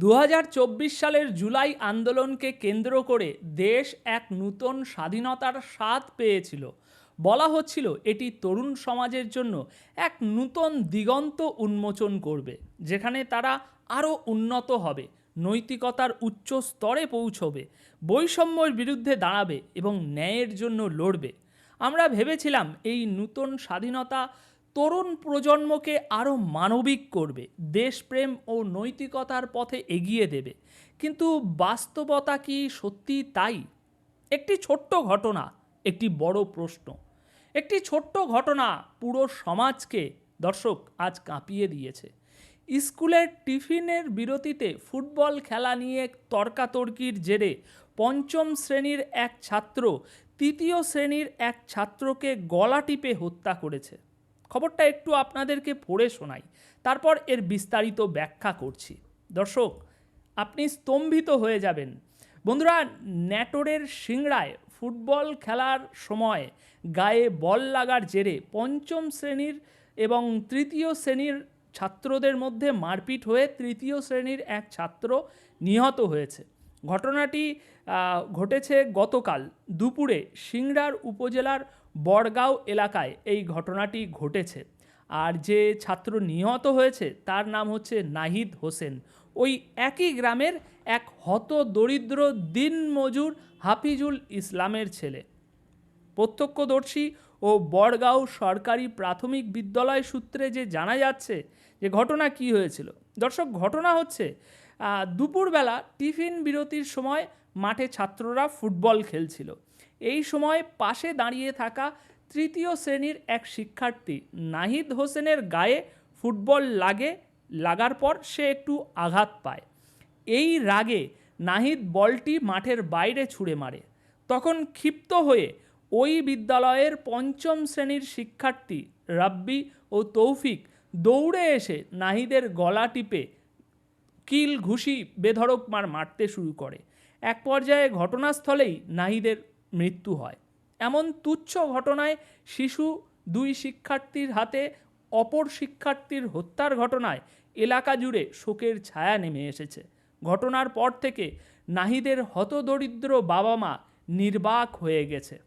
দু হাজার চব্বিশ সালের জুলাই আন্দোলনকে কেন্দ্র করে দেশ এক নূতন স্বাধীনতার স্বাদ পেয়েছিল। বলা হচ্ছিল এটি তরুণ সমাজের জন্য এক নূতন দিগন্ত উন্মোচন করবে, যেখানে তারা আরও উন্নত হবে, নৈতিকতার উচ্চ স্তরে পৌঁছবে, বৈষম্যের বিরুদ্ধে দাঁড়াবে এবং ন্যায়ের জন্য লড়বে। আমরা ভেবেছিলাম এই নূতন স্বাধীনতা তরুণ প্রজন্মকে আরও মানবিক করবে, দেশপ্রেম ও নৈতিকতার পথে এগিয়ে দেবে। কিন্তু বাস্তবতা কি সত্যি তাই? একটি ছোট্ট ঘটনা, একটি বড় প্রশ্ন। একটি ছোট্ট ঘটনা পুরো সমাজকে, দর্শক, আজ কাঁপিয়ে দিয়েছে। স্কুলের টিফিনের বিরতিতে ফুটবল খেলা নিয়ে তর্কাতর্কির জেরে পঞ্চম শ্রেণির এক ছাত্র, তৃতীয় শ্রেণির এক ছাত্রকে গলা টিপে হত্যা করেছে। খবরটা একটু আপনাদেরকে পড়ে শোনাই। তারপর এর বিস্তারিত ব্যাখ্যা করছি। দর্শক, আপনি স্তম্ভিত হয়ে যাবেন। বন্ধুরা, ন্যাটোরের সিংড়ায় ফুটবল খেলার সময় গায়ে বল লাগার জেরে পঞ্চম শ্রেণির এবং তৃতীয় শ্রেণির ছাত্রদের মধ্যে মারপিট হয়ে তৃতীয় শ্রেণির এক ছাত্র নিহত হয়েছে। ঘটনাটি ঘটেছে গতকাল দুপুরে সিংড়ার উপজেলার বড়গাঁও এলাকায় এই ঘটনাটি ঘটেছে। আর যে ছাত্র নিহত হয়েছে, তার নাম হচ্ছে নাহিদ হোসেন। ওই একই গ্রামের এক হত দরিদ্র দিনমজুর হাফিজুল ইসলামের ছেলে। প্রত্যক্ষদর্শী ও বড়গাঁও সরকারি প্রাথমিক বিদ্যালয় সূত্রে যে জানা যাচ্ছে যে ঘটনা কি হয়েছিল। দর্শক, ঘটনা হচ্ছে দুপুরবেলা টিফিন বিরতির সময় মাঠে ছাত্ররা ফুটবল খেলছিল। এই সময় পাশে দাঁড়িয়ে থাকা তৃতীয় শ্রেণির এক শিক্ষার্থী নাহিদ হোসেনের গায়ে ফুটবল লাগে, লাগার পর সে একটু আঘাত পায়। এই রাগে নাহিদ বলটি মাঠের বাইরে ছুঁড়ে মারে। তখন ক্ষিপ্ত হয়ে ওই বিদ্যালয়ের পঞ্চম শ্রেণির শিক্ষার্থী রাব্বি ও তৌফিক দৌড়ে এসে নাহিদের গলা টিপে কিল ঘুষি, বেধড়ক মার মারতে শুরু করে। এক পর্যায়ে ঘটনাস্থলেই নাহিদের মৃত্যু হয়। এমন তুচ্ছ ঘটনায় শিশু দুই শিক্ষার্থীর হাতে, অপর শিক্ষার্থীর হত্যার ঘটনায় এলাকা জুড়ে শোকের ছায়া নেমে এসেছে। ঘটনার পর থেকে নাহিদের হতদরিদ্র বাবা মা নির্বাক হয়ে গেছে।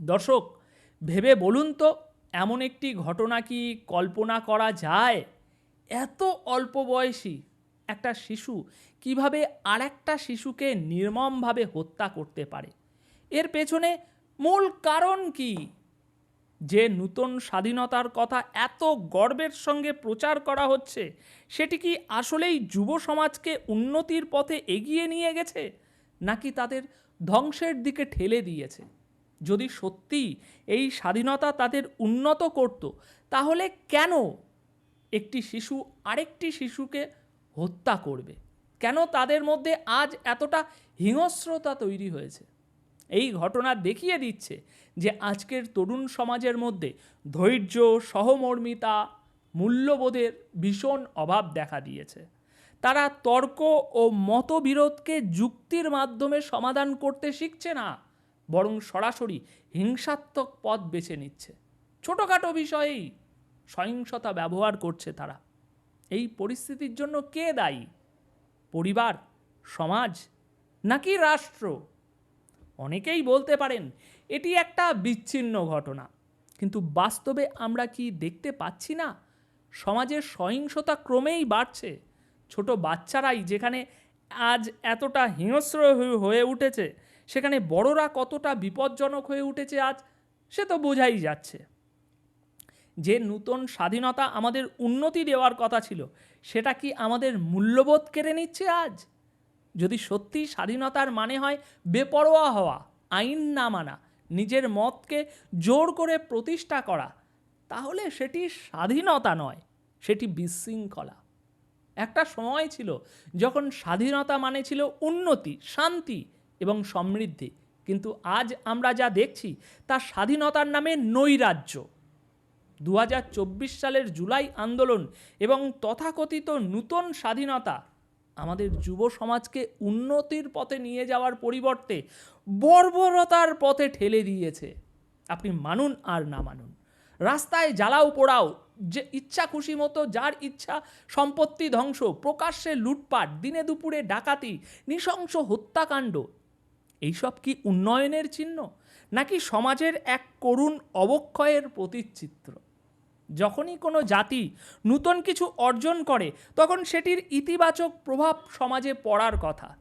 দর্শক, ভেবে বলুন তো, এমন একটি ঘটনা কি কল্পনা করা যায়? এত অল্প বয়সী একটা শিশু কীভাবে আরেকটা শিশুকে নির্মমভাবে হত্যা করতে পারে? এর পেছনে মূল কারণ কি? যে নূতন স্বাধীনতার কথা এত গর্বের সঙ্গে প্রচার করা হচ্ছে, সেটি কি আসলেই যুব সমাজকে উন্নতির পথে এগিয়ে নিয়ে গেছে, নাকি তাদের ধ্বংসের দিকে ঠেলে দিয়েছে? যদি সত্যি এই স্বাধীনতা তাদের উন্নত করত, তাহলে কেন একটি শিশু আরেকটি শিশুকে হত্যা করবে? কেন তাদের মধ্যে আজ এতটা হিংস্রতা তৈরি হয়েছে? এই ঘটনা দেখিয়ে দিচ্ছে যে আজকের তরুণ সমাজের মধ্যে ধৈর্য, সহমর্মিতা, মূল্যবোধের ভীষণ অভাব দেখা দিয়েছে। তারা তর্ক ও মতবিরোধকে যুক্তির মাধ্যমে সমাধান করতে শিখছে না, বরং সরাসরি হিংসাত্মক পথ বেছে নিচ্ছে। ছোটোখাটো বিষয়েই সহিংসতা ব্যবহার করছে তারা। এই পরিস্থিতির জন্য কে দায়ী? পরিবার, সমাজ, নাকি রাষ্ট্র? অনেকেই বলতে পারেন এটি একটা বিচ্ছিন্ন ঘটনা। কিন্তু বাস্তবে আমরা কি দেখতে পাচ্ছি না? সমাজের সহিংসতা ক্রমেই বাড়ছে। ছোট বাচ্চারাই যেখানে আজ এতটা হিংস্র হয়ে- উঠেছে, সেখানে বড়রা কতটা বিপজ্জনক হয়ে উঠেছে আজ, সে তো বোঝাই যাচ্ছে। যে নূতন স্বাধীনতা আমাদের উন্নতি দেওয়ার কথা ছিল, সেটা কি আমাদের মূল্যবোধ কেড়ে নিচ্ছে আজ? যদি সত্যি স্বাধীনতার মানে হয় বেপরোয়া হওয়া, আইন না মানা, নিজের মতকে জোর করে প্রতিষ্ঠা করা, তাহলে সেটি স্বাধীনতা নয়, সেটি বিশৃঙ্খলা। একটা সময় ছিল যখন স্বাধীনতা মানে ছিল উন্নতি, শান্তি এবং সমৃদ্ধি, কিন্তু আজ আমরা যা দেখছি তা স্বাধীনতার নামে নৈরাজ্য। দু হাজার চব্বিশ সালের জুলাই আন্দোলন এবং তথাকথিত নূতন স্বাধীনতা আমাদের যুব সমাজকে উন্নতির পথে নিয়ে যাওয়ার পরিবর্তে বর্বরতার পথে ঠেলে দিয়েছে। আপনি মানুন আর না মানুন। রাস্তায় জ্বালাও পোড়াও, যে ইচ্ছা খুশি মতো, যার ইচ্ছা সম্পত্তি ধ্বংস, প্রকাশ্যে লুটপাট, দিনে দুপুরে ডাকাতি, নৃশংস হত্যাকাণ্ড, এইসব কি উন্নয়নের চিহ্ন? নাকি সমাজের এক করুণ অবক্ষয়ের প্রতিচিত্র যখনই কোনো জাতি নূতন কিছু অর্জন করে, তখন সেটির ইতিবাচক প্রভাব সমাজে পড়ার কথা।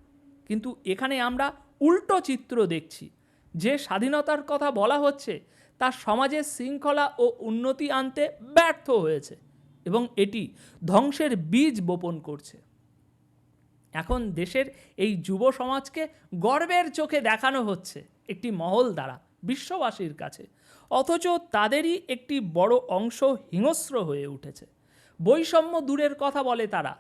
কিন্তু এখানে আমরা উল্টো চিত্র দেখছি। যে স্বাধীনতার কথা বলা হচ্ছে, তা সমাজের শৃঙ্খলা ও উন্নতি আনতে ব্যর্থ হয়েছে এবং এটি ধ্বংসের বীজ বপন করছে। এখন দেশের এই যুব সমাজকে গর্বের চোখে দেখানো হচ্ছে একটি মহল দ্বারা। বিশ্ববাসীর কাছে, অথচ তাদেরই একটি বড় অংশ হিংস্র হয়ে উঠেছে। বৈষম্য দূরের কথা বলে তারা,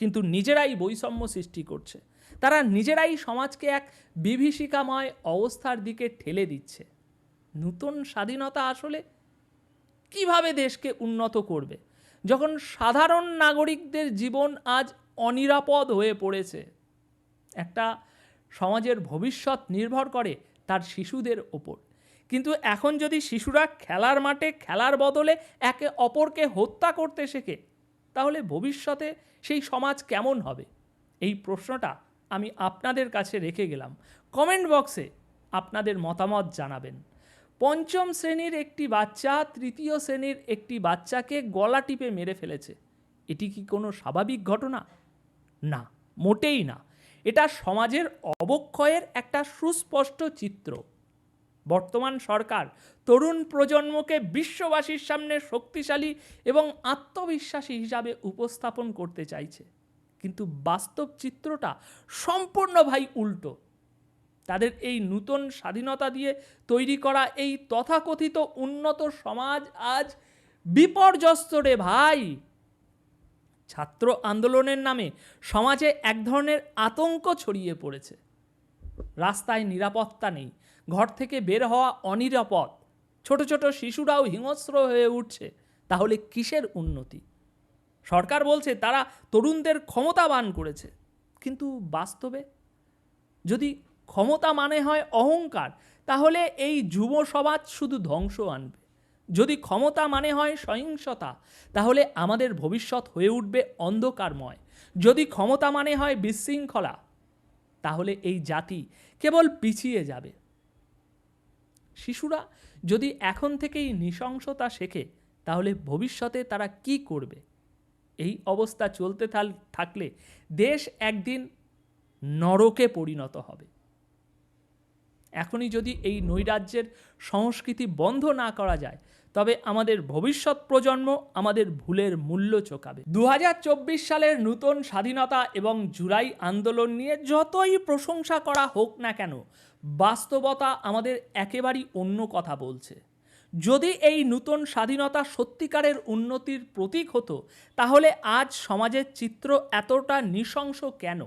কিন্তু নিজেরাই বৈষম্য সৃষ্টি করছে। তারা নিজেরাই সমাজকে এক বিভীষিকাময় অবস্থার দিকে ঠেলে দিচ্ছে। নূতন স্বাধীনতা আসলে কীভাবে দেশকে উন্নত করবে? যখন সাধারণ নাগরিকদের জীবন আজ অনিরাপদ হয়ে পড়েছে, একটা সমাজের ভবিষ্যৎ নির্ভর করে তার শিশুদের ওপর। কিন্তু এখন যদি শিশুরা খেলার মাঠে খেলার বদলে একে অপরকে হত্যা করতে শেখে, তাহলে ভবিষ্যতে সেই সমাজ কেমন হবে? এই প্রশ্নটা আমি আপনাদের কাছে রেখে গেলাম। কমেন্ট বক্সে আপনাদের মতামত জানাবেন। পঞ্চম শ্রেণির একটি বাচ্চা তৃতীয় শ্রেণির একটি বাচ্চাকে গলা টিপে মেরে ফেলেছে। এটি কি কোনো স্বাভাবিক ঘটনা? না, মোটেই না। এটা সমাজের অবক্ষয়ের একটা সুস্পষ্ট চিত্র। বর্তমান সরকার তরুণ প্রজন্মকে বিশ্ববাসীর সামনে শক্তিশালী এবং আত্মবিশ্বাসী হিসাবে উপস্থাপন করতে চাইছে। কিন্তু বাস্তব চিত্রটা সম্পূর্ণ ভাই উল্টো। তাদের এই নূতন স্বাধীনতা দিয়ে তৈরি করা এই তথাকথিত উন্নত সমাজ আজ বিপর্যস্ত রে ভাই। ছাত্র আন্দোলনের নামে সমাজে এক ধরনের আতঙ্ক ছড়িয়ে পড়েছে। রাস্তায় নিরাপত্তা নেই, ঘর থেকে বের হওয়া অনিরাপদ, ছোট ছোট শিশুরাও হিংস্র হয়ে উঠছে, তাহলে কিসের উন্নতি? সরকার বলছে তারা তরুণদের ক্ষমতাবান করেছে, কিন্তু বাস্তবে? যদি ক্ষমতা মানে হয় অহংকার, তাহলে এই যুব সমাজ শুধু ধ্বংস আনবে। যদি ক্ষমতা মানে হয় সহিংসতা, তাহলে আমাদের ভবিষ্যৎ হয়ে উঠবে অন্ধকারময়। যদি ক্ষমতা মানে হয় বিশৃঙ্খলা, তাহলে এই জাতি কেবল পিছিয়ে যাবে। শিশুরা যদি এখন থেকেই নৃশংসতা শেখে, তাহলে ভবিষ্যতে তারা কি করবে? এই অবস্থা চলতে থাকলে দেশ একদিন নরকে পরিণত হবে। এখনই যদি এই নৈরাজ্যের সংস্কৃতি বন্ধ না করা যায় তবে আমাদের ভবিষ্যৎ প্রজন্ম আমাদের ভুলের মূল্য চোকাবে। দু হাজার চব্বিশ সালের নূতন স্বাধীনতা এবং জুলাই আন্দোলন নিয়ে যতই প্রশংসা করা হোক না কেন, বাস্তবতা আমাদের একেবারেই অন্য কথা বলছে। যদি এই নূতন স্বাধীনতা সত্যিকারের উন্নতির প্রতীক হতো, তাহলে আজ সমাজের চিত্র এতটা নৃশংস কেন?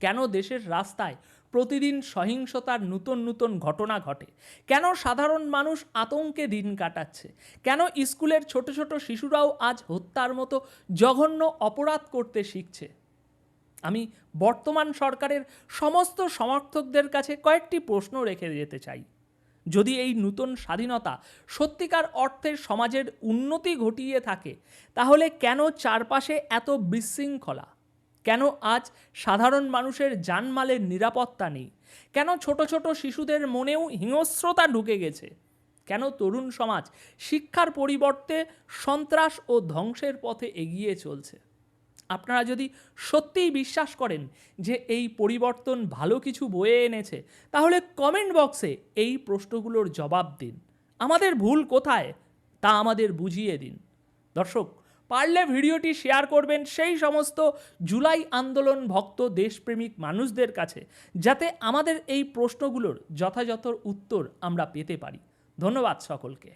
কেন দেশের রাস্তায় প্রতিদিন সহিংসতার নূতন নূতন ঘটনা ঘটে। কেন সাধারণ মানুষ আতঙ্কে দিন কাটাচ্ছে? কেন স্কুলের ছোট ছোট শিশুরাও আজ হত্যার মতো জঘন্য অপরাধ করতে শিখছে? আমি বর্তমান সরকারের সমস্ত সমর্থকদের কাছে কয়েকটি প্রশ্ন রেখে যেতে চাই। যদি এই নূতন স্বাধীনতা সত্যিকার অর্থে সমাজের উন্নতি ঘটিয়ে থাকে, তাহলে কেন চারপাশে এত বিশৃঙ্খলা? কেন আজ সাধারণ মানুষের জানমালের নিরাপত্তা নেই? কেন ছোট ছোট শিশুদের মনেও হিংস্রতা ঢুকে গেছে? কেন তরুণ সমাজ শিক্ষার পরিবর্তে সন্ত্রাস ও ধ্বংসের পথে এগিয়ে চলছে? আপনারা যদি সত্যিই বিশ্বাস করেন যে এই পরিবর্তন ভালো কিছু বয়ে এনেছে, তাহলে কমেন্ট বক্সে এই প্রশ্নগুলোর জবাব দিন। আমাদের ভুল কোথায় তা আমাদের বুঝিয়ে দিন। দর্শক পারলে ভিডিওটি শেয়ার করবেন সেই সমস্ত জুলাই আন্দোলন ভক্ত দেশপ্রেমিক মানুষদের কাছে, যাতে আমাদের এই প্রশ্নগুলোর যথাযথ উত্তর আমরা পেতে পারি। ধন্যবাদ সকলকে।